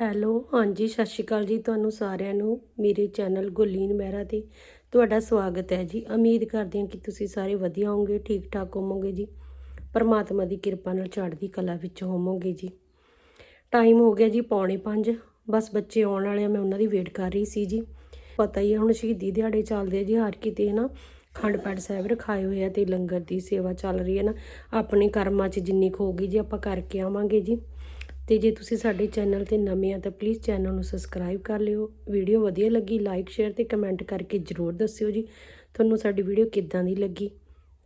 Hello, ਹਾਂਜੀ, ਸਤਿ ਸ਼੍ਰੀ ਅਕਾਲ ਜੀ ਤੁਹਾਨੂੰ ਸਾਰਿਆਂ ਨੂੰ, ਮੇਰੇ ਚੈਨਲ ਗੁਲੀਨ ਮਹਿਰਾ ਤੇ ਤੁਹਾਡਾ ਸਵਾਗਤ ਹੈ ਜੀ। ਉਮੀਦ ਕਰਦੇ ਹਾਂ ਕਿ ਤੁਸੀਂ ਸਾਰੇ ਵਧੀਆ ਹੋਵੋਗੇ ਠੀਕ ਠਾਕ ਹੋਵੋਗੇ ਜੀ। ਪਰਮਾਤਮਾ ਦੀ ਕਿਰਪਾ ਨਾਲ ਚੜ੍ਹਦੀ ਕਲਾ ਵਿੱਚ ਹੋਵੋਗੇ ਜੀ। ਟਾਈਮ ਹੋ ਗਿਆ ਜੀ ਪੌਣੇ 5 ਬਸ ਬੱਚੇ ਆਉਣ ਵਾਲੇ ਆ, ਮੈਂ ਉਹਨਾਂ ਦੀ ਵੇਟ ਕਰ ਰਹੀ ਸੀ ਜੀ। ਪਤਾ ਹੀ ਹੈ ਹੁਣ ਸ਼ਹੀਦੀ ਦਿਹਾੜੇ ਚੱਲਦੇ ਆ ਜੀ, ਹਰ ਕਿਤੇ ਨਾ ਖੰਡ ਪਾਠ ਸਾਹਿਬ ਰਖਾਏ ਹੋਏ ਆ ਤੇ ਲੰਗਰ ਦੀ ਸੇਵਾ ਚੱਲ ਰਹੀ ਹੈ ਨਾ। ਆਪਣੇ ਕਰਮਾਂ 'ਚ ਜਿੰਨੀ ਕੁ ਹੋਊਗੀ ਜੀ, ਆਪਾਂ ਕਰਕੇ ਆਵਾਂਗੇ ਜੀ। ਤੇ ਜੇ ਤੁਸੀਂ ਸਾਡੇ ਚੈਨਲ ਤੇ ਨਵੇਂ ਆ ਤਾਂ ਪਲੀਜ਼ ਚੈਨਲ ਨੂੰ ਸਬਸਕ੍ਰਾਈਬ ਕਰ ਲਿਓ। ਵੀਡੀਓ ਵਧੀਆ ਲੱਗੀ ਲਾਈਕ ਸ਼ੇਅਰ ਤੇ ਕਮੈਂਟ ਕਰਕੇ ਜਰੂਰ ਦੱਸਿਓ ਜੀ, ਤੁਹਾਨੂੰ ਸਾਡੀ ਵੀਡੀਓ ਕਿੱਦਾਂ ਦੀ ਲੱਗੀ।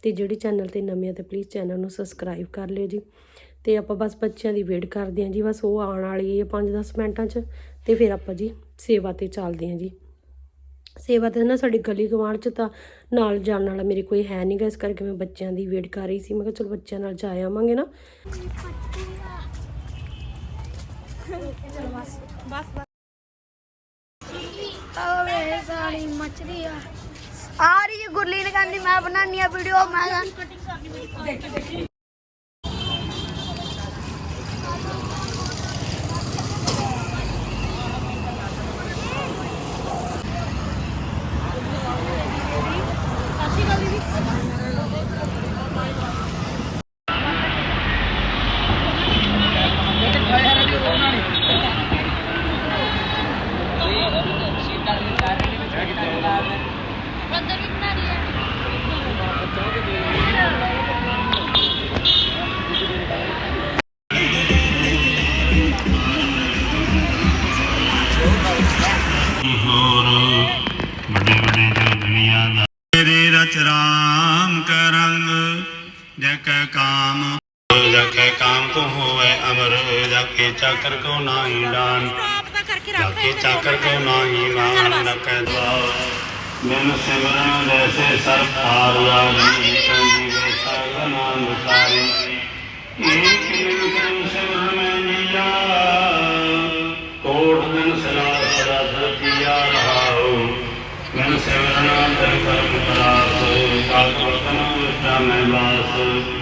ਤੇ ਜਿਹੜੇ ਚੈਨਲ ਤੇ ਨਵੇਂ ਆ ਤਾਂ ਪਲੀਜ਼ ਚੈਨਲ ਨੂੰ ਸਬਸਕ੍ਰਾਈਬ ਕਰ ਲਿਓ ਜੀ। ਤੇ ਆਪਾਂ ਬਸ ਬੱਚਿਆਂ ਦੀ ਵੇਟ ਕਰਦੇ ਹਾਂ ਜੀ, ਬਸ ਉਹ ਆਉਣ ਵਾਲੀ ਹੈ 5-10 ਮਿੰਟਾਂ 'ਚ, ਤੇ ਫਿਰ ਆਪਾਂ ਜੀ ਸੇਵਾ ਤੇ ਚੱਲਦੇ ਹਾਂ ਜੀ। ਸੇਵਾ ਤੇ ਨਾ ਸਾਡੀ ਗਲੀ ਗਵਾਂਢ ਚ ਤਾਂ ਨਾਲ ਜਾਣ ਵਾਲਾ ਮੇਰੇ ਕੋਈ ਹੈ ਨਹੀਂਗਾ ਇਸ ਕਰਕੇ ਮੈਂ ਬੱਚਿਆਂ ਦੀ ਵੇਟ ਕਰ ਰਹੀ ਸੀ। ਮੈਂ ਕਿਹਾ ਚਲੋ ਬੱਚਿਆਂ ਨਾਲ ਜਾ ਆਵਾਂਗੇ ਨਾ। ਆਵੇ ਸਾਰੀ ਮਛਲੀ ਆ ਆ ਰਹੀ ਹੈ ਗੁਰਲੀਨ ਕਹਿੰਦੀ, ਮੈਂ ਬਣਾਉਣੀ ਆ ਵੀਡੀਓ ਮੈਂ ਹੋਰ ਚਾਕਰ ਕੋ ਨਾਹੀ ਡਾਨ? ਜਕੇ ਚਾਕਰ ਕੋ ਨਾਹੀ ਮਾਨ ਨਕੈ ਦਵਾਰ ਮਨ ਸਿਮਰਨ ਜੈਸੇ ਸਰ ਪਾਰ ਲਾਗੀ ਕੰਜੀ ਵੇਸਾ ਨਾਮ ਵਿਸਾਰੀ ਏਕ ਨਿਰੰਤਰ ਸਿਮਰਨ ਮੈਂ ਜੀਆ ਕੋਟ ਦਿਨ ਸਲਾਹ ਸਦਾ ਸਰਤੀਆ ਰਹਾਉ। ਮਨ ਸਿਮਰਨ ਦਰ ਕਰਮ ਕਾਲ ਵਤਨ ਵਿਸ਼ਾ ਮੈਂ ਬਾਸ।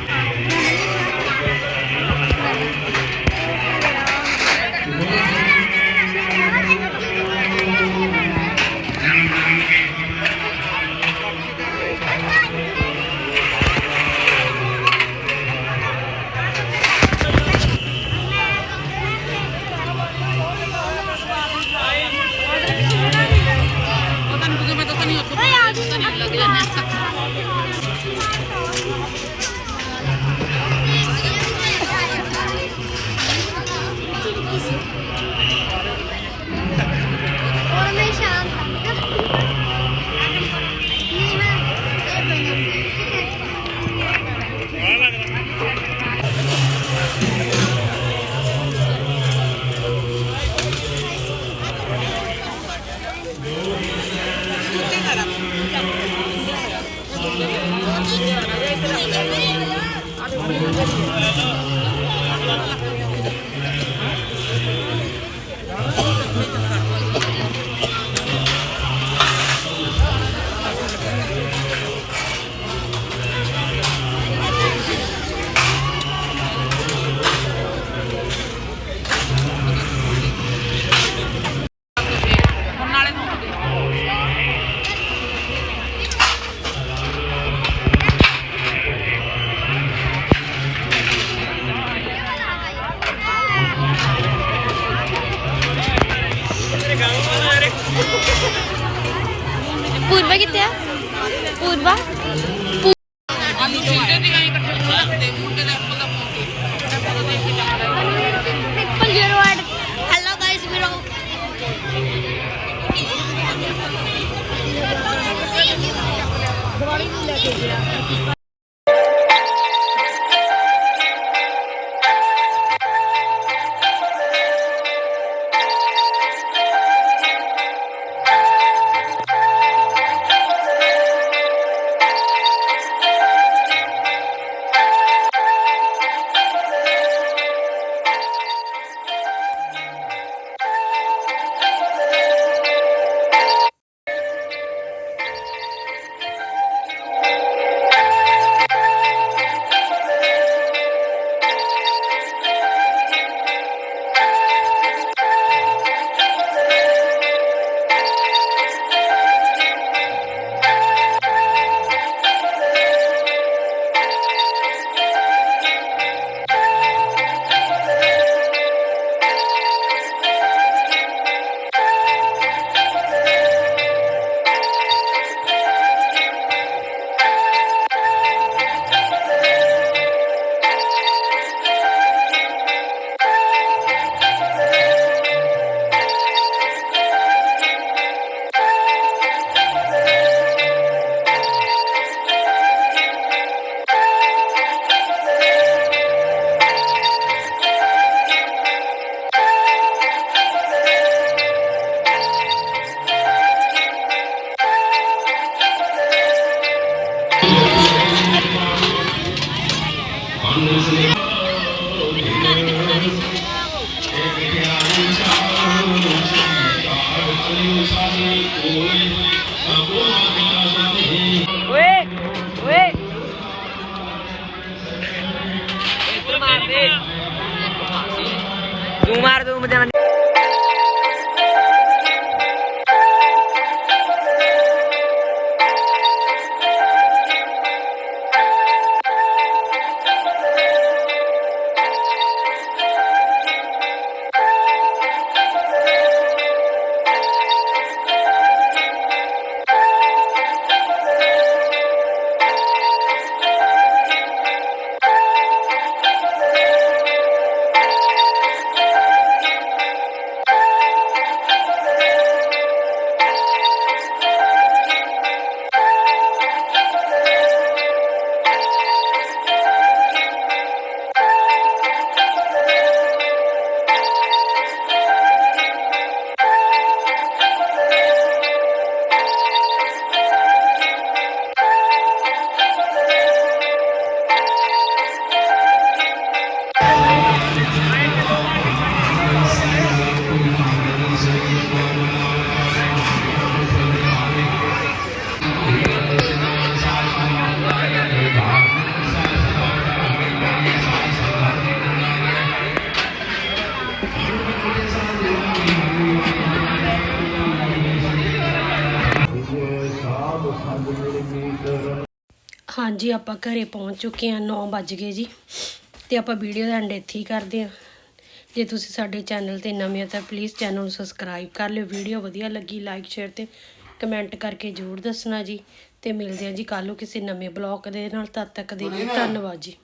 पूर्वा किती पूर्वा? Zumar tuh berjalan. ਹਾਂਜੀ ਆਪਾਂ ਘਰੇ ਪਹੁੰਚ ਚੁੱਕੇ ਹਾਂ 9 ਵੱਜ ਗਏ ਜੀ। ਤੇ ਆਪਾਂ ਵੀਡੀਓ ਦਾ ਐਂਡ ਇੱਥੇ ਹੀ ਕਰਦੇ ਹਾਂ। ਜੇ ਤੁਸੀਂ ਸਾਡੇ ਚੈਨਲ ਤੇ ਨਵੇਂ ਹੋ ਤਾਂ ਪਲੀਜ਼ ਚੈਨਲ ਨੂੰ ਸਬਸਕ੍ਰਾਈਬ ਕਰ ਲਿਓ। ਵੀਡੀਓ ਵਧੀਆ ਲੱਗੀ ਲਾਈਕ ਸ਼ੇਅਰ ਤੇ ਕਮੈਂਟ ਕਰਕੇ ਜ਼ਰੂਰ ਦੱਸਣਾ ਜੀ। ਤੇ ਮਿਲਦੇ ਹਾਂ ਜੀ ਕੱਲ੍ਹ ਨੂੰ ਕਿਸੇ ਨਵੇਂ ਬਲੌਗ ਦੇ ਨਾਲ। ਤਦ ਤੱਕ ਦੇ ਲਈ ਧੰਨਵਾਦ ਜੀ।